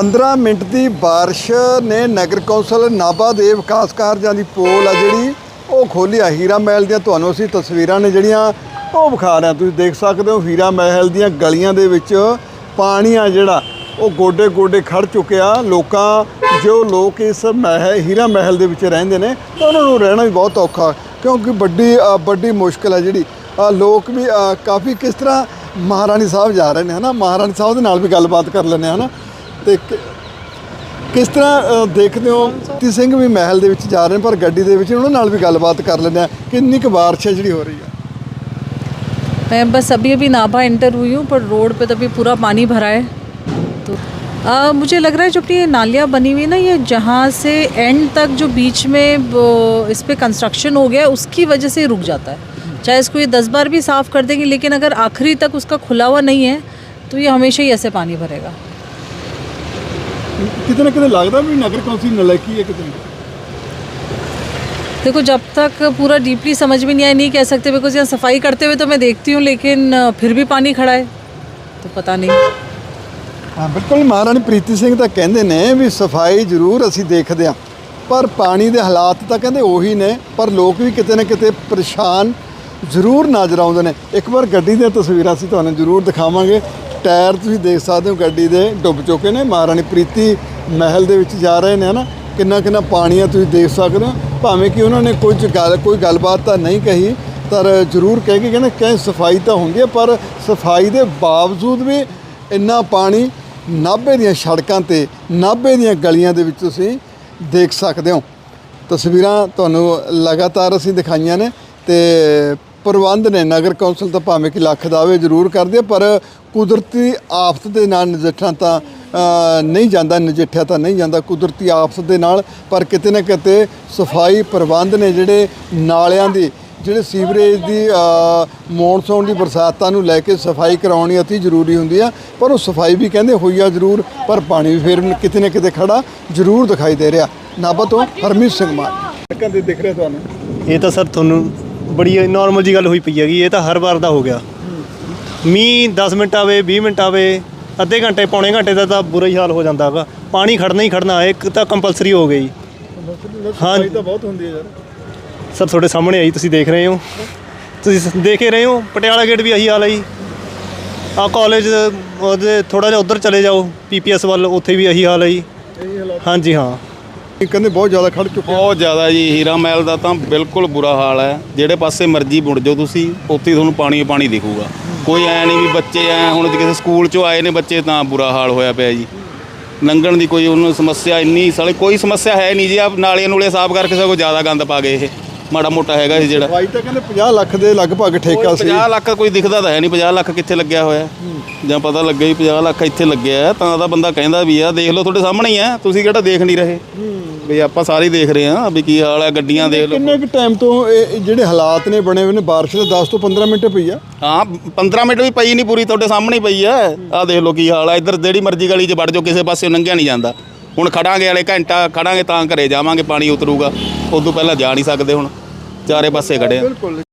15 minute ਦੀ ਬਾਰਿਸ਼ ਨੇ ਨਗਰ council Nabha ਦੇ ਵਿਕਾਸ ਕਾਰਜਾਂ ਦੀ ਪੋਲ ਆ ਜਿਹੜੀ, ਉਹ ਖੋਲੀ ਆ। ਹੀਰਾ ਮਹਿਲ ਦੀਆਂ ਤੁਹਾਨੂੰ ਅਸੀਂ ਤਸਵੀਰਾਂ ਨੇ ਜਿਹੜੀਆਂ, ਉਹ ਵਿਖਾ ਰਹੇ ਹਾਂ। ਤੁਸੀਂ ਦੇਖ ਸਕਦੇ ਹੋ ਹੀਰਾ ਮਹਿਲ ਦੀਆਂ ਗਲੀਆਂ ਦੇ ਵਿੱਚ ਪਾਣੀ ਆ ਜਿਹੜਾ, ਉਹ ਗੋਡੇ ਗੋਡੇ ਖੜ ਚੁੱਕਿਆ ਲੋਕਾਂ, ਜੋ ਲੋਕ ਇਸ ਮਹਿਲ ਹੀਰਾ ਮਹਿਲ ਦੇ ਵਿੱਚ ਰਹਿੰਦੇ ਨੇ, ਤਾਂ ਉਹਨਾਂ ਨੂੰ ਰਹਿਣਾ ਵੀ ਬਹੁਤ ਔਖਾ, ਕਿਉਂਕਿ ਵੱਡੀ ਵੱਡੀ ਮੁਸ਼ਕਲ ਹੈ ਜਿਹੜੀ। ਲੋਕ ਵੀ ਕਾਫੀ ਕਿਸ ਤਰ੍ਹਾਂ ਮਹਾਰਾਣੀ ਸਾਹਿਬ ਜਾ ਰਹੇ ਨੇ, ਹਨਾ? ਮਹਾਰਾਣੀ ਸਾਹਿਬ ਦੇ ਨਾਲ ਵੀ ਗੱਲਬਾਤ ਕਰ ਲੈਂਦੇ ਹਾਂ, ਹਨਾ? ਤੇ ਕਿ- ਕਿਸ ਤਰ੍ਹਾਂ ਅ, ਦੇਖਦੇ ਹੋ ਤੀ ਸਿੰਘ ਵੀ ਮਹਿਲ ਦੇ ਵਿੱਚ ਜਾ ਰਹੇ ਨੇ ਪਰ ਗੱਡੀ ਦੇ ਵਿੱਚ ਉਹਨਾਂ ਨਾਲ ਵੀ ਗੱਲਬਾਤ ਕਰ ਲੈਂਦੇ ਆ ਕਿੰਨੀ ਕੁ ਬਾਰਿਸ਼ ਹੈ ਜਿਹੜੀ ਹੋ ਰਹੀ ਹੈ मैं बस अभी अभी नाभा एंटर हुई हूँ पर रोड पे तो अभी पूरा पानी भरा है तो आ, मुझे लग रहा है जो अपनी ये नालियाँ बनी हुई है ना ये जहाँ से एंड तक जो बीच में वो इस पे कंस्ट्रक्शन हो गया है उसकी वजह से ये रुक जाता है चाहे इसको ये दस बार भी साफ़ कर देंगे लेकिन अगर आखिरी तक उसका खुला हुआ नहीं है तो ये हमेशा ही ऐसे पानी भरेगा ਕਿਤੇ ਨਾ ਕਿਤੇ ਲੱਗਦਾ ਵੀ ਨਗਰ ਕੌਂਸਲ ਨਲਾਇਕੀ ਹੈ ਕਿਤੇ ਨਾ ਕਿਤੇ। देखो जब तक पूरा डीपली समझ में नहीं आया नहीं कह सकते बिकॉज यहाँ सफाई करते हुए तो मैं देखती हूँ लेकिन अ, फिर भी पानी खड़ा है तो पता नहीं ਹਾਂ ਬਿਲਕੁਲ ਮਹਾਰਾਣੀ ਪ੍ਰੀਤੀ ਸਿੰਘ ਤਾਂ ਕਹਿੰਦੇ ਨੇ ਵੀ ਸਫਾਈ ਜ਼ਰੂਰ ਅਸੀਂ ਦੇਖਦੇ ਹਾਂ ਪਰ ਪਾਣੀ ਦੇ ਹਾਲਾਤ ਤਾਂ ਕਹਿੰਦੇ ਉਹੀ ਨੇ ਪਰ ਲੋਕ ਵੀ ਕਿਤੇ ਨਾ ਕਿਤੇ ਪਰੇਸ਼ਾਨ ਜ਼ਰੂਰ ਨਜ਼ਰ ਆਉਂਦੇ ਨੇ ਇੱਕ ਵਾਰ ਗੱਡੀ ਦੀਆਂ ਤਸਵੀਰਾਂ ਅਸੀਂ ਤੁਹਾਨੂੰ ਜ਼ਰੂਰ ਦਿਖਾਵਾਂਗੇ ਟਾਇਰ ਤੁਸੀਂ ਦੇਖ ਸਕਦੇ ਹੋ ਗੱਡੀ ਦੇ ਡੁੱਬ ਚੁੱਕੇ ਨੇ। ਮਹਾਰਾਣੀ ਪ੍ਰੀਤੀ ਮਹਿਲ ਦੇ ਵਿੱਚ ਜਾ ਰਹੇ ਨੇ ਹਨਾ। ਕਿੰਨਾ ਕਿੰਨਾ ਪਾਣੀ ਆ ਤੁਸੀਂ ਦੇਖ ਸਕਦੇ ਹੋ। ਭਾਵੇਂ ਕਿ ਉਹਨਾਂ ਨੇ ਕੁਝ ਗੱਲ ਕੋਈ ਗੱਲਬਾਤ ਤਾਂ ਨਹੀਂ ਕਹੀ, ਪਰ ਜ਼ਰੂਰ ਕਹਿ ਕੇ ਕਹਿੰਦੇ ਕਿ ਸਫ਼ਾਈ ਤਾਂ ਹੁੰਦੀ ਹੈ, ਪਰ ਸਫ਼ਾਈ ਦੇ ਬਾਵਜੂਦ ਵੀ ਇੰਨਾ ਪਾਣੀ ਨਾਭੇ ਦੀਆਂ ਸੜਕਾਂ ਤੇ, ਨਾਭੇ ਦੀਆਂ ਗਲੀਆਂ ਦੇ ਵਿੱਚ ਤੁਸੀਂ ਦੇਖ ਸਕਦੇ ਹੋ। ਤਸਵੀਰਾਂ ਤੁਹਾਨੂੰ ਲਗਾਤਾਰ ਅਸੀਂ ਦਿਖਾਈਆਂ ਨੇ ਤੇ ਪ੍ਰਬੰਧ ਨੇ ਨਗਰ ਕੌਂਸਲ ਤਾਂ ਭਾਵੇਂ ਕਿ ਲੱਖ ਦਾਅਵੇ ਜ਼ਰੂਰ ਕਰਦੇ ਆ, ਪਰ ਕੁਦਰਤੀ ਆਫਤ ਦੇ ਨਾਲ ਨਜਿੱਠਣਾ ਤਾਂ ਨਹੀਂ ਜਾਂਦਾ ਨਜਿੱਠਿਆ ਤਾਂ ਨਹੀਂ ਜਾਂਦਾ ਕੁਦਰਤੀ ਆਫਤ ਦੇ ਨਾਲ। ਪਰ ਕਿਤੇ ਨਾ ਕਿਤੇ ਸਫ਼ਾਈ ਪ੍ਰਬੰਧ ਨੇ ਜਿਹੜੇ ਨਾਲਿਆਂ ਦੀ ਜਿਹੜੇ ਸੀਵਰੇਜ ਦੀ ਮੌਨਸੂਨ ਦੀ ਬਰਸਾਤਾਂ ਨੂੰ ਲੈ ਕੇ ਸਫ਼ਾਈ ਕਰਾਉਣੀ ਅਤੀ ਜ਼ਰੂਰੀ ਹੁੰਦੀ ਆ। ਪਰ ਉਹ ਸਫ਼ਾਈ ਵੀ ਕਹਿੰਦੇ ਹੋਈ ਆ ਜ਼ਰੂਰ ਪਰ ਪਾਣੀ ਵੀ ਫਿਰ ਕਿਤੇ ਨਾ ਕਿਤੇ ਖੜਾ ਜ਼ਰੂਰ ਦਿਖਾਈ ਦੇ ਰਿਹਾ। ਨਾਭਾ ਤੋਂ ਹਰਮੀਤ ਸਿੰਘ ਮਾਨ। ਸੜਕਾਂ ਤੇ ਦਿਖ ਰਿਹਾ ਤੁਹਾਨੂੰ ਇਹ ਤਾਂ ਸਰ ਤੁਹਾਨੂੰ ਬੜੀ ਨਾਰਮਲ ਜੀ ਗੱਲ ਹੋਈ ਪਈ ਹੈਗੀ ਇਹ ਤਾਂ ਹਰ ਵਾਰ ਦਾ ਹੋ ਗਿਆ। ਮੀਂਹ 10 ਮਿੰਟ ਆਵੇ 20 ਮਿੰਟ ਆਵੇ ਅੱਧੇ ਘੰਟੇ ਪੌਣੇ ਘੰਟੇ ਦਾ ਤਾਂ ਬੁਰਾ ਹੀ ਹਾਲ ਹੋ ਜਾਂਦਾ ਹੈਗਾ। ਪਾਣੀ ਖੜਨਾ ਹੀ ਖੜਨਾ ਇੱਕ ਤਾਂ ਕੰਪਲਸਰੀ ਹੋ ਗਈ। ਸਫ਼ਾਈ ਤਾਂ ਬਹੁਤ ਹੁੰਦੀ ਹੈ ਯਾਰ। ਸਰ ਤੁਹਾਡੇ ਸਾਹਮਣੇ ਆਈ ਤੁਸੀਂ ਦੇਖ ਰਹੇ ਹੋ। ਤੁਸੀਂ ਦੇਖ ਹੀ ਰਹੇ ਹੋ ਪਟਿਆਲਾ ਗੇਟ ਵੀ ਇਹੀ ਹਾਲ ਹੈ ਜੀ। ਆ ਕਾਲਜ ਉਹਦੇ ਥੋੜਾ ਜਿਹਾ ਉਧਰ ਚਲੇ ਜਾਓ ਪੀਪੀਐਸ ਵੱਲ ਉੱਥੇ ਵੀ ਇਹੀ ਹਾਲ ਹੈ ਜੀ। ਹਾਂਜੀ ਹਾਂ। ਕਹਿੰਦੇ ਬਹੁਤ ਜ਼ਿਆਦਾ ਖੜ ਚੁੱਕੇ। ਬਹੁਤ ਜ਼ਿਆਦਾ ਜੀ ਹੀਰਾ ਮਹਿਲ ਦਾ ਤਾਂ ਬਿਲਕੁਲ ਬੁਰਾ ਹਾਲ ਹੈ। ਜਿਹੜੇ ਪਾਸੇ ਮਰਜ਼ੀ ਮੁੜ ਜਾਓ ਤੁਸੀਂ ਉੱਥੇ ਹੀ ਤੁਹਾਨੂੰ ਪਾਣੀ ਹੀ ਪਾਣੀ ਦਿਖੂਗਾ। ਕੋਈ ਐ ਨਹੀਂ ਵੀ ਬੱਚੇ ਐ ਹੁਣ ਕਿਸੇ ਸਕੂਲ ਚੋਂ ਆਏ ਨੇ ਬੱਚੇ ਤਾਂ ਬੁਰਾ ਹਾਲ ਹੋਇਆ ਪਿਆ ਜੀ। ਲੰਘਣ ਦੀ ਕੋਈ ਉਹਨੂੰ ਸਮੱਸਿਆ ਇੰਨੀ ਸਾਲੇ ਕੋਈ ਸਮੱਸਿਆ ਹੈ ਨਹੀਂ ਜੀ ਆ ਨਾਲੀਆਂ ਨੂਲੇ ਸਾਫ਼ ਕਰਕੇ ਸਗੋਂ ਜ਼ਿਆਦਾ ਗੰਦ ਪਾ ਗਏ ਇਹ। ਮਾੜਾ ਮੋਟਾ ਹੈਗਾ ਸੀ ਜਿਹੜਾ। ਸਫ਼ਾਈ ਤਾਂ ਕਹਿੰਦੇ 50 ਲੱਖ ਦੇ ਲਗਭਗ ਠੇਕਾ ਸੀ। 50 ਲੱਖ ਕੋਈ ਦਿਖਦਾ ਤਾਂ ਹੈ ਨਹੀਂ 50 ਲੱਖ ਕਿੱਥੇ ਲੱਗਿਆ ਹੋਇਆ। ਜਾਂ ਪਤਾ ਲੱਗੇ ਵੀ 50 ਲੱਖ ਇੱਥੇ ਲੱਗਿਆ ਹੈ, ਤਾਂ ਦਾ ਬੰਦਾ ਕਹਿੰਦਾ ਵੀ ਆ ਦੇਖ ਲਓ ਤੁਹਾਡੇ ਸਾਹਮਣੇ ਹੀ ਆ ਤੁਸੀਂ ਕਿਹੜਾ ਦੇਖ ਨਹੀਂ ਰਹੇ। ਵੀ ਆਪਾਂ ਸਾਰੇ ਹੀ ਦੇਖ ਰਹੇ ਆ ਵੀ ਕੀ ਹਾਲ ਹੈ ਗੱਡੀਆਂ ਦੇਖ ਲਓ। ਕਿੰਨੇ ਕੁ ਟਾਈਮ ਤੋਂ ਇਹ ਜਿਹੜੇ ਹਾਲਾਤ ਨੇ ਬਣੇ ਹੋਏ ਨੇ ਬਾਰਿਸ਼ ਦੇ 10 ਤੋਂ 15 ਮਿੰਟ ਪਈ ਆ। ਹਾਂ 15 ਮਿੰਟ ਵੀ ਪਈ ਨਹੀਂ ਪੂਰੀ ਤੁਹਾਡੇ ਸਾਹਮਣੇ ਹੀ ਪਈ ਐ ਆਹ ਦੇਖ ਲਓ ਕੀ ਹਾਲ ਐ ਇੱਧਰ ਜਿਹੜੀ ਮਰਜ਼ੀ ਗਲੀ 'ਚ ਵੜ ਜਾਓ ਕਿਸੇ ਪਾਸੇ ਲੰਘਿਆ ਨਹੀਂ ਜਾਂਦਾ। ਹੁਣ ਖੜਾਂਗੇ ਵਾਲੇ ਘੰਟਾ ਖੜਾਂਗੇ ਤਾਂ ਘਰੇ ਜਾਵਾਂਗੇ ਪਾਣੀ ਉਤਰੂਗਾ। ਉਦੋਂ ਪਹਿਲਾਂ ਜਾ ਨਹੀਂ ਸਕਦੇ ਹੁਣ ਚਾਰੇ ਪਾਸੇ ਖੜੇ ਆ। ਬਿਲਕੁਲ।